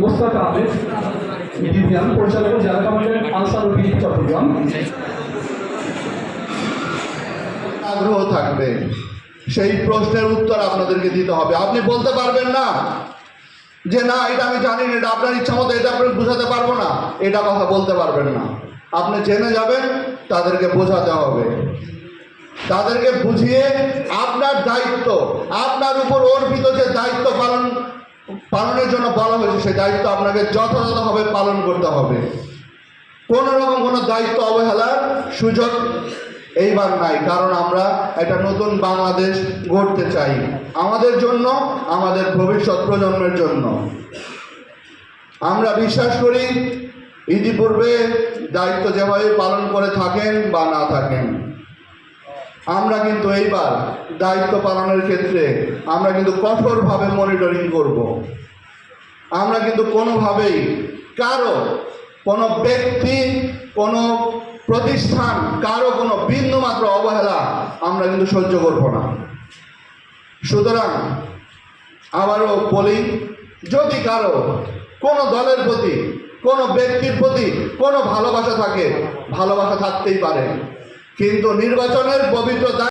মোস্তাক আহমেদ পরিচালক জেলা answer BD Chittagong. আগ্রহ থাকবে। সেই প্রশ্নের উত্তর আপনাদেরকে দিতে হবে। আপনি বলতে পারবেন না যে, না, এটা আমি জানি না, এটা আপনার ইচ্ছা মতো, এটা আপনি বুঝাতে পারব না। এটা কথা বলতে পারবেন না। আপনি জেনে যাবেন, তাদেরকে বোঝাতে হবে। তাদেরকে বুঝিয়ে আপনার দায়িত্ব, আপনার উপর অর্পিত যে দায়িত্ব পালন পালনের জন্য বলা হয়েছে, সেই দায়িত্ব আপনাকে যথাযথভাবে পালন করতে হবে। কোনো রকম কোনো দায়িত্ব অবহেলার সুযোগ এইবার নাই, কারণ আমরা একটা নতুন বাংলাদেশ গড়তে চাই, আমাদের জন্য, আমাদের ভবিষ্যৎ প্রজন্মের জন্য। আমরা বিশ্বাস করি, ইতিপূর্বে দায়িত্ব যেভাবে পালন করে থাকেন বা না থাকেন, আমরা কিন্তু এইবার দায়িত্ব পালনের ক্ষেত্রে আমরা কিন্তু কঠোরভাবে মনিটরিং করব। আমরা কিন্তু কোনোভাবেই কারও কোনো ব্যক্তি, কোনো প্রতিষ্ঠান, কারও কোনো বিন্দুমাত্র অবহেলা আমরা কিন্তু সহ্য করব না। সুতরাং আবারও বলি, যদি কারও কোনো দলের প্রতি, কোনো ব্যক্তির প্রতি কোনো ভালোবাসা থাকে, ভালোবাসা থাকতেই পারে। কিন্তু নির্বাচনের পবিত্র দায়-